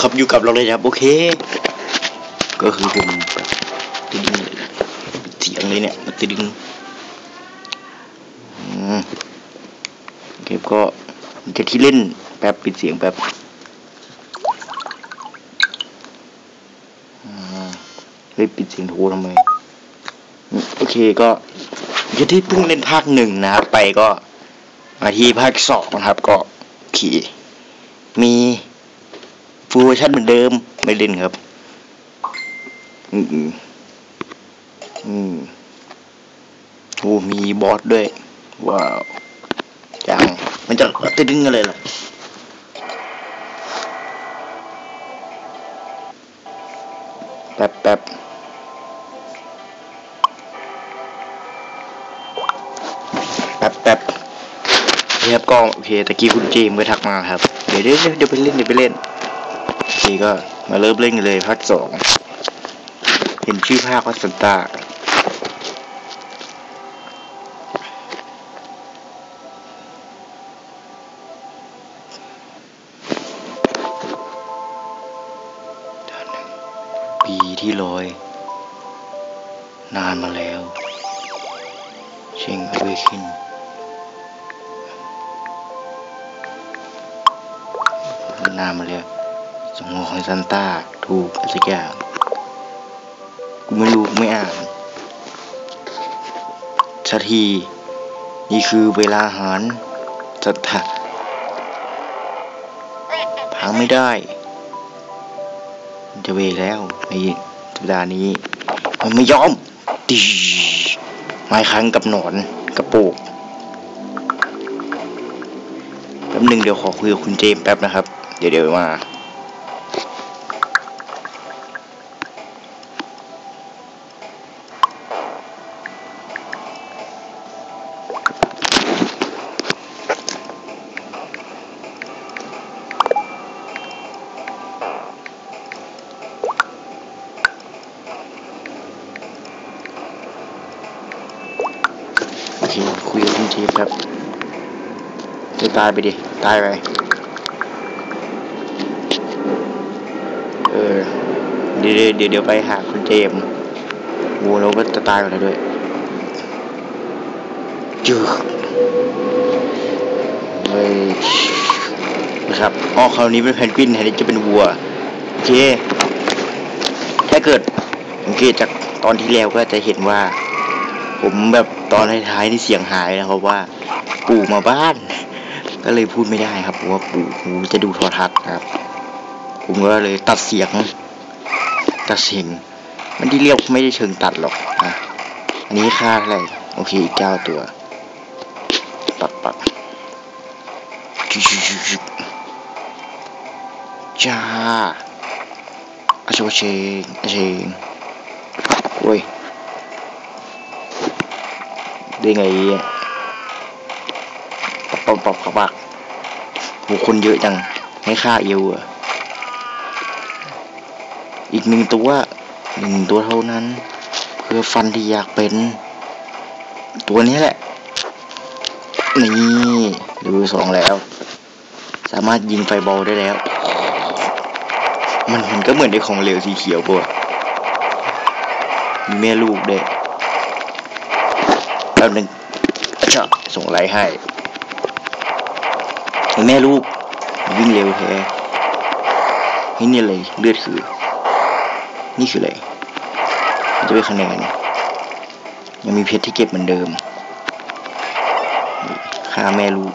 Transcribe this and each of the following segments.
ครับอยู่กับเราเลยครับโอเค ก็คือผมแบบติดดึงเลยเสียงเลยเนี่ยมันติดดึงอืมโอเคก็จะที่เล่นแป๊บปิดเสียงแป๊บเฮ้ยปิดเสียงโทรทำไมโอเคก็จะที่เพิ่งเล่นภาคหนึ่งนะครับไปก็มาที่ภาคสองนะครับก็โอเคมี ฟูลเวอร์ชันเหมือนเดิม ไม่เล่นครับ อืมอืมอืมโอ้มีบอสด้วย ว้าวจังมันจะจะดึงอะไรล่ะแป๊บแป๊บแป๊บแป๊บเรียบก็โอเคตะกี้คุณเจมส์ก็ทักมาครับ เดี๋ยวเดี๋ยวเดี๋ยวไปเล่นเดี๋ยวไปเล่น โอเคก็มาเริ่มเล่นกันเลยภาคสอง เห็นชื่อภาคว่าสันตาปีที่ร้อย นานมาแล้ว เชงเวคินนานมาแล้ว สมองของซันต้าถูกอะไรสักอย่างกูไม่รู้ไม่อ่านสักที นี่คือเวลาอาหารสัตว์พังไม่ได้ จะเวแล้วในสัปดาห์นี้ มันไม่ยอมตีไม้ครั้งกับหนอนกระโปกแป๊บหนึ่งเดี๋ยวขอคุยกับคุณเจมแป๊บนะครับ เดี๋ยวเดี๋ยวมา คุณเจมส์ครับจะตายไปดิ ตายไป เออ เดี๋ยวเดี๋ยวเดี๋ยวไปหาคุณเจมส์โว้เราก็จะตายไปแล้วด้วยจืดเฮ้ยนะครับอ๋อคราวนี้เป็นแพนกวินแทนที่จะเป็นวัวโอเคถ้าเกิดสังเกตจากตอนที่แล้วก็จะเห็นว่า ผมแบบตอนท้ายๆนี่เสียงหายนะครับว่า ปู่มาบ้าน ก็เลยพูดไม่ได้ครับเพราะว่าปู่จะดูโทรทัศน์ครับ ผมก็เลยตัดเสียงตัดเสียงมันที่เรียกไม่ได้เชิงตัดหรอกนะอันนี้ค่าเท่าไรโอเคอีกเก้าตัว ปักปักจ้าอาชวเชงอาเชงโอ้ย ได้ไงอะปับปับปับปับโหคนเยอะจัง ให้ค่าเอวอะอีกหนึ่งตัวหนึ่งตัวเท่านั้น เพื่อฟันที่อยากเป็น ตัวนี้แหละ นี่ดูสองแล้ว สามารถยิงไฟบอลได้แล้ว มันมันก็เหมือนไอ้ของเหลวสีเขียวปะมีแม่ลูกด้วย แป๊บนึงชะส่งไลน์ให้ แม่ลูก วิ่งเร็วแท้นี่นี่อะไรเลือดคือ นี่คืออะไรจะเป็นคะแนนยังมีเพชรที่เก็บเหมือนเดิมนี่ค่าแม่ลูก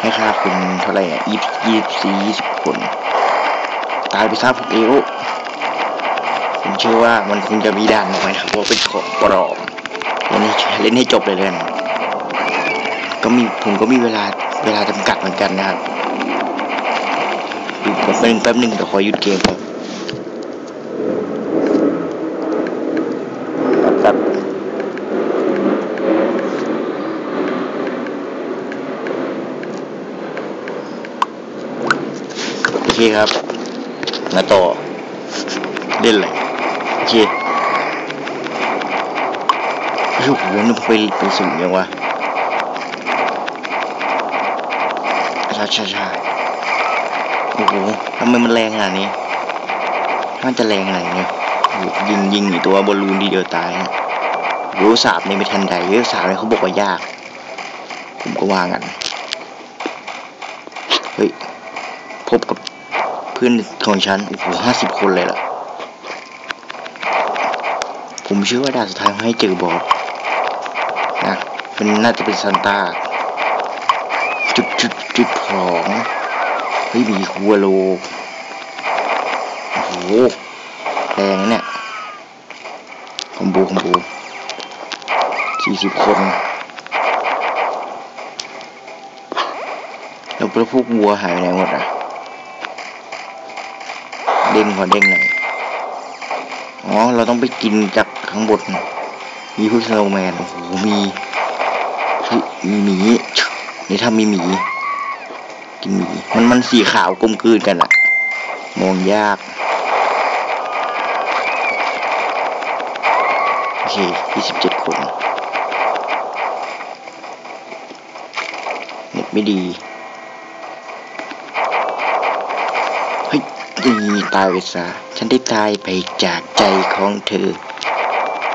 ให้ค่าคุณเท่าไหร่อะยี่ยี่สี่ยี่สิบคน ตายไปซะพวกเอวผมเชื่อว่ามันคงจะมีด่านน้อยนะครับเพราะเป็นของปลอม เล่นให้เล่นให้จบเลยเลยกันก็มีผมก็มีเวลาเวลาจำกัดเหมือนกันนะครับดูแป๊บนึงแป๊บนึงเดี๋ยวขอหยุดเกมครับแป๊บโอเคครับมาต่อเล่นเลยโอเค โอ้โหนึกไปไปสูงยังวะช้าช้าช้าโอ้โหทำไมมันแรงขนาดนี้มันจะแรงขนาดนี้ยิงยิงอีกตัวบอลลูนทีเดียวตายฮะรู้สาบนี่ไม่ทันใดเรื่องสาบเนี่ยเขาบอกว่ายาก ผมก็ว่างัน เฮ้ย พบกับเพื่อนของฉัน โอ้โหห้าสิบคนเลยล่ะ ผมเชื่อว่าด่านสุดท้ายให้เจอบอส นะมันน่าจะเป็นซันตาจุดจุดจุดของเฮ้ยมีหัวโลโอ้โหแรงนะเนี่ยคอมโบคอมโบสี่สิบคนแล้วพวกวัวหายไปไหนหมดอะ เด้งขอเด้งหน่อย อ๋อ เราต้องไปกินจากข้างบน มีพวกสโนว์แมน โอ้โห มี ฮ้ยมีหมีนี่ถ้ามีหมีกินหมีมันมันสีขาวกลมกลืนกันอะมองยากโอเคยี่สิบเจ็ดคนเน็ตไม่ดีเฮ้ยดีตายไปซะฉันได้ตายไปจากใจของเธอ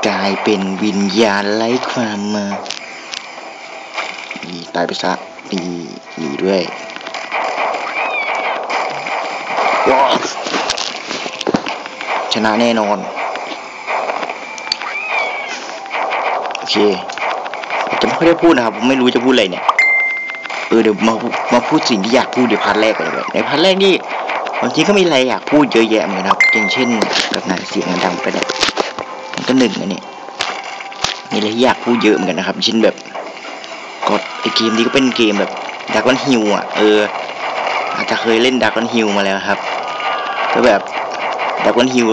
กลายเป็นวิญญาณไร้ความมา ดีตายไปซะดีดีด้วยว้าชนะแน่นอน โอเคจะไม่ค่อยได้พูดนะครับผมไม่รู้จะพูดอะไรเนี่ย เออเดี๋ยวมามาพูดสิ่งที่อยากพูดในพาร์ทแรกกันเลยในพาร์ทแรกนี่บางทีก็มีอะไรอยากพูดเยอะแยะเหมือนกันครับอย่างเช่นแบบไหนเสียงมันดังไปเนี่ยมันก็หนึ่งอันนี้มีอะไรที่อยากพูดเยอะเหมือนกันนะครับเช่นแบบ กดไอเกมนี้ก็เป็นเกมแบบดักวันฮิวอะ เออ อาจจะเคยเล่นดักวันฮิวมาแล้วครับ ก็แบบดักวันฮิว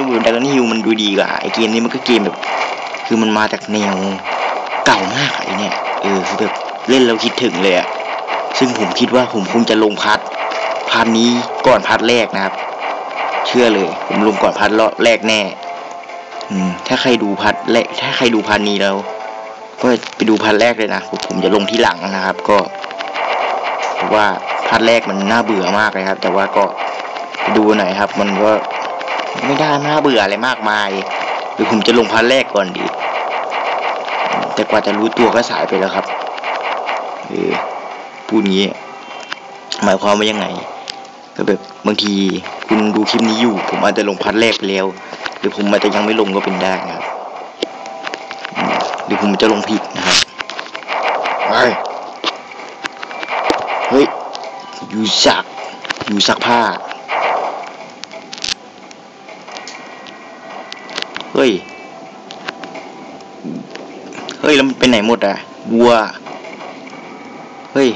ดูดักวันฮิวมันดูดีกว่าไอเกมนี้มันก็เกมแบบ คือมันมาจากแนวเก่ามากไอเนี่ย เออคือแบบเล่นแล้วคิดถึงเลยอะซึ่งผมคิดว่าผมคงจะลงพัดพาร์ทนี้ก่อนพาร์ทแรกนะครับ เชื่อเลย ผมลงก่อนพาร์ทแรกแน่ อืม ถ้าใครดูพาร์ทแรกถ้าใครดูพาร์ทนี้แล้ว ก็ไปดูพาร์ทแรกเลยนะ ผมจะลงที่หลังนะครับ ก็เพราะว่าพาร์ทแรกมันน่าเบื่อมากเลยครับ แต่ว่าก็ไปดูหน่อยครับ มันก็ไม่ได้น่าเบื่ออะไรมากมาย หรือผมจะลงพาร์ทแรกก่อนดี แต่กว่าจะรู้ตัวก็สายไปแล้วครับเออพูดงี้ หมายความว่ายังไงก็แบบบางทีคุณดูคลิปนี้อยู่ ผมอาจจะลงพัดแรกไปแล้ว หรือผมอาจจะยังไม่ลงก็เป็นได้นะครับ อืมหรือผมจะลงผิดนะครับไปเฮ้ยอยู่ซักอยู่ซักผ้า เฮ้ย เฮ้ย แล้วมันไปไหนหมดอะวัว เฮ้ย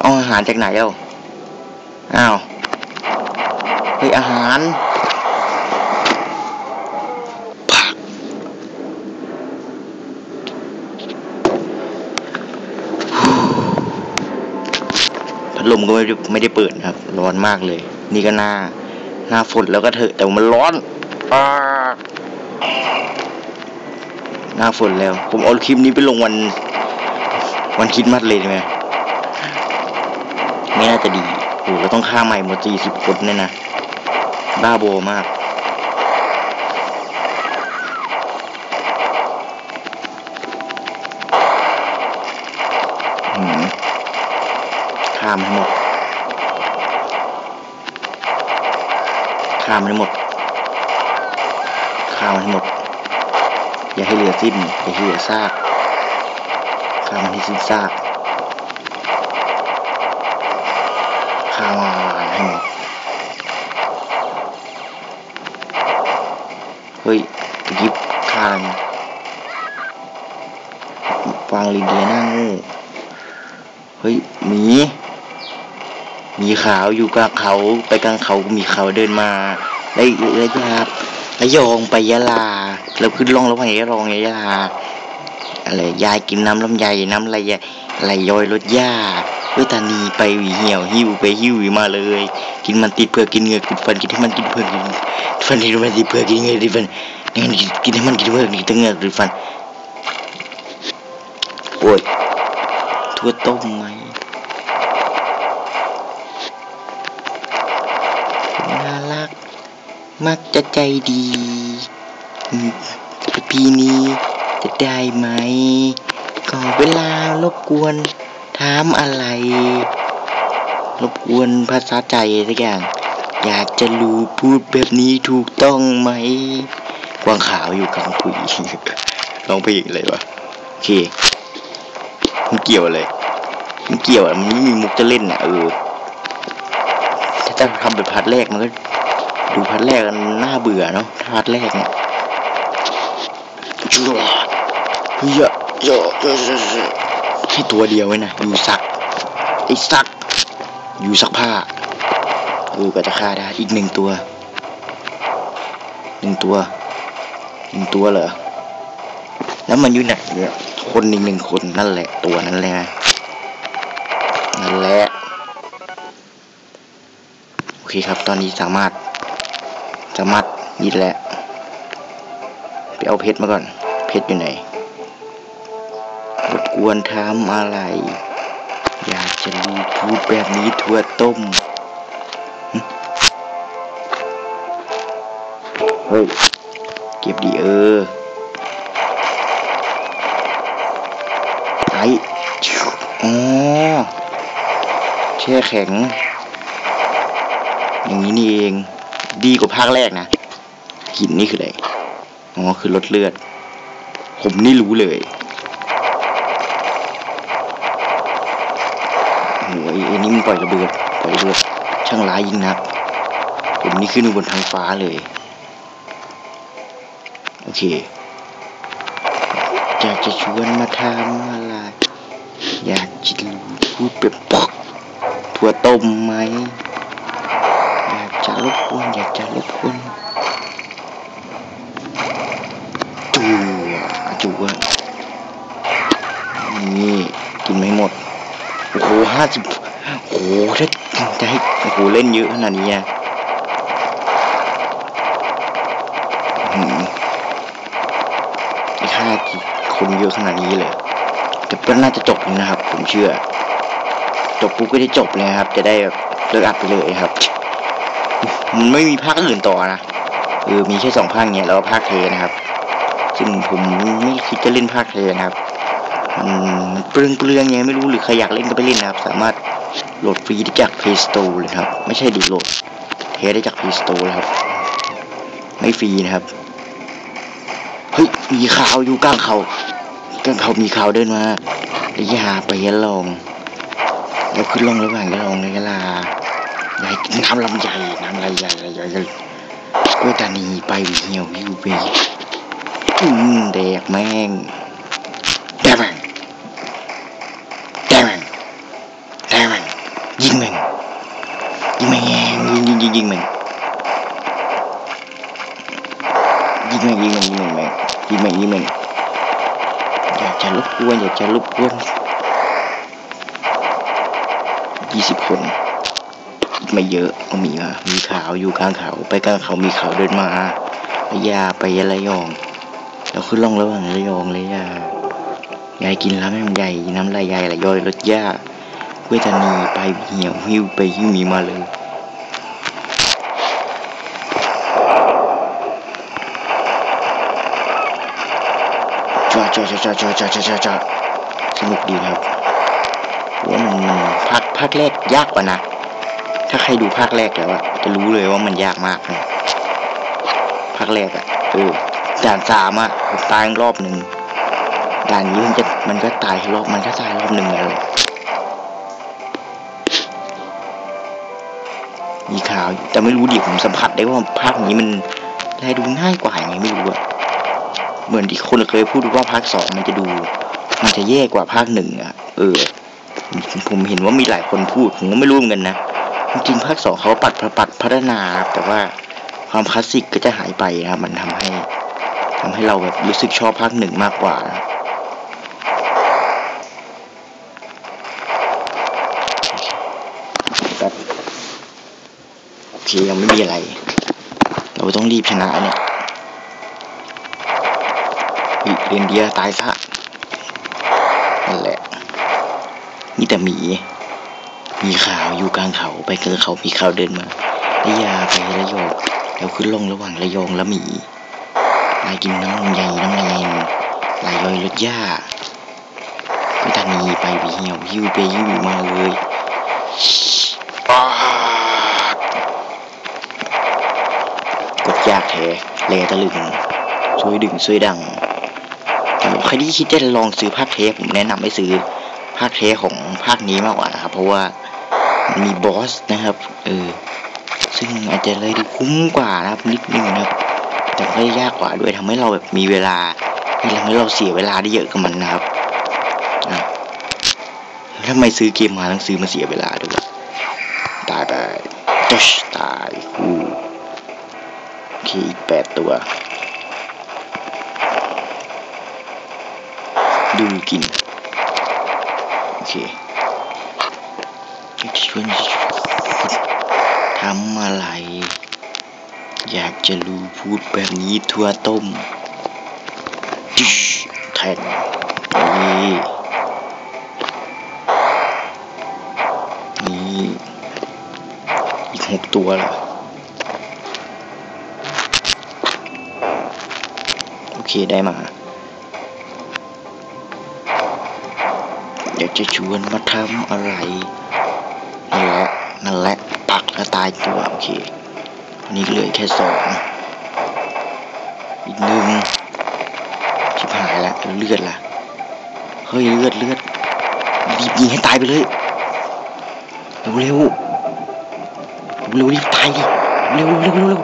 เอาอาหารจากไหนเอ้าอ้าว เฮ้ย อาหาร พัดลมก็ไม่ได้ไม่ได้เปิดนะครับ ร้อนมากเลย นี่ก็หน้าหน้าฝนแล้วก็เถอะ แต่ว่ามันร้อนอาหน้าฝนแล้ว ผมเอาคลิปนี้ไปลงวัน วันคิดมัดเลยใช่ไหมไม่น่าจะดีโอ้เราต้องฆ่าใหม่หมดสี่สิบคนเนี่ยนะ บ้าโบมาก หืมฆ่ามให้หมดข้ามให้หมดข้ามให้หมด อย่าให้เหลือสิ้นอย่าให้เหลือซากข้ามให้สิ้นซาก ข้าวให้หมดเฮ้ยตะกี้ข้าววางลินเดียหน้างูเฮ้ยหมีมี ขาวอยู่กลางเขาไปกลางเขามีเขาเดินมาได้เลยครับระยองไปยะลาแล้วขึ้นล่องแล้วไประองยะลาอะไรยายกินน้ำลำไยน้ำอะไรอะไรย้อยรถย่าเวทานีไปหวีเหี่ยวหิวไปหิวมาเลย กินมันติดเพื่อกินเงือกติดฟันกินให้มันกินเพื่อกินฟันที่มันติดเพื่อกินเงือกติดฟันนี่มันกินให้มันกินเพื่อกินตั้งเงือกติดฟันโอ้ยทั่วต้มไหม มักจะใจดี ปีนี้จะได้ไหม ก็เวลารบกวนถามอะไร รบกวนภาษาใจสักอย่าง อยากจะรู้พูดแบบนี้ถูกต้องไหม กวางขาวอยู่กลางปุยร้องเพลงอะไรวะโอเค มันเกี่ยวอะไรมันเกี่ยวอะมันไม่มีมุกจะเล่นอะเออถ้าจะทำเป็นพาร์ทแรกมันก็ ดูพาร์ทแรกกันน่าเบื่อเนาะพาร์ทแรกเนี่ยจุดเยอะเยอะเยอะเยอะเยอะให้ตัวเดียวไว้นะอยู่ซักไอ้ซัก อยู่ซักผ้าเออก็จะฆ่าได้อีกหนึ่งตัวหนึ่งตัวหนึ่งตัวเหรอแล้วมันอยู่ไหนเนี่ยคนอีกหนึ่งคนนั่นแหละตัวนั่นแหละนั่นแหละโอเคครับตอนนี้สามารถ มารถยิดแล้วไปเอาเพชรมาก่อน เพชรอยู่ไหนรบกวนถามอะไร อยากจะรู้พูดแบบนี้ถั่วต้ม เฮ้ย เก็บดีเออไอ้อ๋อแช่แข็ง อย่างนี้นี่เอง ดีกว่าภาคแรกนะหินนี่คืออะไรอ๋อคือลดเลือด ผมนี่รู้เลยโอ้ยไอ้นี่มันปล่อยระเบิดปล่อยระเบิดช่างร้ายยิ่งนัก ผมนี่ขึ้นบนท้องฟ้าเลย โอเคอยากจะชวนมาทำอะไร อยากจะรู้พูดแบบปอกถั่วต้มไหม จะรบกวนอยากจะรบกวนจัวจัวนี่กินไม่หมด โอ้โหห้าสิบโอ้โหถ้าจะให้โอ้โหเล่นเยอะขนาดนี้อะอื้อหืออีกห้ากี่คนเยอะขนาดนี้เลยแต่ก็น่าจะจบนะครับ ผมเชื่อ จบปุ๊บก็ได้จบเลยครับ จะได้เลิกอัดไปเลยครับ มันไม่มีภาคอื่นต่อนะเออมีแค่สองภาคเนี้ยแล้วภาคเทนะครับ ซึ่งผมไม่คิดจะเล่นภาคเทนะครับมันเปลืองเปลืองไงไม่รู้หรือใครอยากเล่นก็ไปเล่นนะครับ สามารถโหลดฟรีได้จาก Play Store เลยครับ ไม่ใช่ดีโหลด เทได้จาก Play Store เลยครับ ไม่ฟรีนะครับเฮ้ยมีข่าวอยู่กลางเขากลางเขามีข่าวเดินมาเดี๋ยวอย่าไปยันลองแล้วขึ้นลงระหว่างยันลองในเวลา ใหญ่น้ำลำใหญ่น้ำลายใหญ่ใหญ่ใหญ่กล้วยตานีไปเหี่ยวหิวไปอืมแดกแม่งแดกแม่งแดกแม่งแดกแม่งยิงแม่งยิงแม่งยิงยิงยิงยิงแม่งยิงแม่งยิงแม่งยิงแมงแม่งยิงแม่งยิงแม่งอยากจะรบกวนอยากจะรบกวนยี่สิบคน ไม่เยอะก็มีมามีขาวอยู่กลางเขาไปกลางเขามีเขาเดินมาระยาไประยองแล้วขึ้นล่องระหว่างระยองเลยยายายกินแล้วแม่งใหญ่น้ำลายยายไหลย้อยรถยาเวทนีไปเหี่ยวหิ้วไปหิ้วมีมาเลยจ้าจ้าจ้าจ้าจ้าจ้าจ้าจ้าจ้าสนุกดีนะครับว่ามันภาคภาคแรกยากกว่านะ ถ้าใครดูภาคแรกแล้วอะจะรู้เลยว่ามันยากมากนะภาคแรกอะเออด่านสามอะตายรอบหนึ่งด่านนี้มันจะมันก็ตายรอบมันก็ตายรอบหนึ่งแล้วมีข่าวแต่ไม่รู้ดิผมสัมผัสได้ว่าภาคนี้มันแลดูง่ายกว่ายังไงไม่รู้อะเหมือนที่คนเคยพูดว่าภาคสองมันจะดู มันจะแย่กว่าภาคหนึ่งอะเออ ผมเห็นว่ามีหลายคนพูดผมก็ไม่รู้เหมือนกันนะ จริงๆภาคสองเขาปัดปัดพัฒนาแต่ว่าความคลาสสิกก็จะหายไปนะมันทำให้ทำให้เราแบบรู้สึกชอบภาคหนึ่งมากกว่าแบบโอเคยังไม่มีอะไร เราต้องรีบชนะเนี่ยเฮ้ยเรนเดียร์ตายซะนั่นแหละมีแต่หมี มีข่าวอยู่กลางเขาไปเจอเขามีข่าวเดินมาระยาไประโยกถวขึ้นลงระหว่างระยองและหมีลายกินน้ำลำไยน้ำลำไยลายลอยรถหญ้าก็ตานีไปวิเหี่ยวหิวไปหิวมาเลยกดยากแท้แลตะลึงช่วยดึงช่วยดังใครที่คิดจะลองซื้อภาคเทปผมแนะนำให้ซื้อภาคเทปของภาคนี้มากกว่านะครับเพราะว่า มีบอสนะครับ เออ ซึ่งอาจจะเลยดูคุ้มกว่านะครับนิดนึงนะครับแต่ก็ยากกว่าด้วยทำให้เราแบบมีเวลาที่ทำให้เราเสียเวลาได้เยอะกับมันนะครับอะแล้วทำไมซื้อเกมมาต้องซื้อมาเสียเวลาด้วยตายไปจชตายกูโอเคอีกแปดตัว ดูกิน โอเค ชวนทำอะไร อยากจะรู้พูดแบบนี้ทั่วต้มดิชแทงนี่นี่อีกหกตัวละโอเคได้มาอยากจะชวนมาทำอะไร นั่นแหละนั่นแหละปักแล้วตายตัวโอเคอันนี้เหลือแค่สองอีกหนึ่งชิบหายแล้วเลือดล่ะเฮ้ยเลือดเลือดรีบยิงให้ตายไปเลยเร็วเร็วเร็วรีบตายดิเร็วเร็วเร็วเร็ว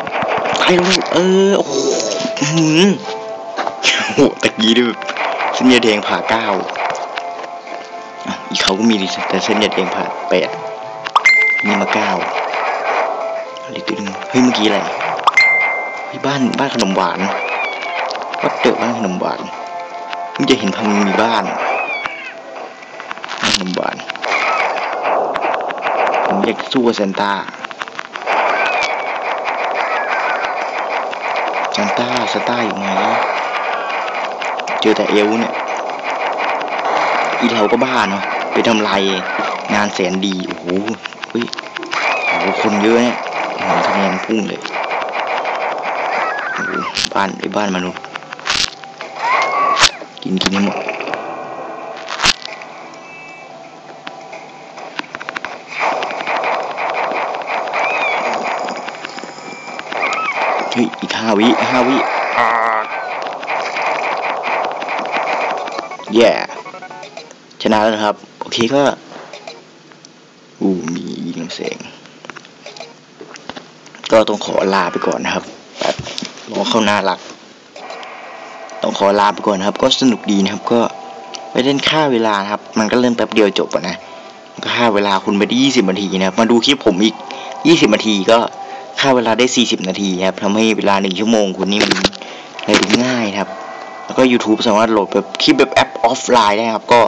ตายเร็วเออโอ้โหอื้อโอ้โหตะกี้ด้วยแบบเส้นเลือดแดงผ่าเก้าอีกเขาก็มีดิแต่เส้นเลือดแดงผ่าแปด มีมาเก้าอะไรตัวหนึงเฮ้ยเมื่อกี้อะไรเฮ้ยบ้านบ้านขนมหวานวัดเดอบ้านขนมหวานเพิ่งจะเห็นพังมีบ้านบ้านขนมหวานผมอยากสู้กับเซนต้าเซนต้าเซนต้าอยู่ไหนเจอแต่เอวเนี่ยอีเราก็บ้าเนาะไปทำลายงานแสนดีโอ้โห ฮ้ยโอ้โหคนเยอะเนี่ยโอ้โหคะแนนพุ่งเลยบ้านไอ้บ้านมนุษย์ กินกินให้หมดเฮ้ยอีกห้าวิห้าวิแย่ชนะแล้วนะครับ โอเคก็ อู้มี แสง ก็ต้องขอลาไปก่อนนะครับแบบรอเข้าหน้าหลัก ต้องขอลาไปก่อนนะครับ ก็สนุกดีนะครับ ก็ไปเล่นค่าเวลาครับ มันก็เล่นแป๊บเดียวจบนะ ก็ค่าเวลาคุณไปได้ยี่สิบนาทีนะครับ มาดูคลิปผมอีกยี่สิบนาทีก็ค่าเวลาได้สี่สิบนาทีครับทำให้เวลาหนึ่งชั่วโมงคุณนี่มันอะไรดูง่ายครับ แล้วก็ YouTube สามารถโหลดแบบคลิปแบบแอปออฟไลน์ได้ครับ ก็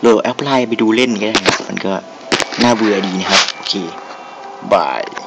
โหลดแอปไลน์ไปดูเล่นก็ได้ครับ มันก็น่าเบื่อดีนะครับ Bye.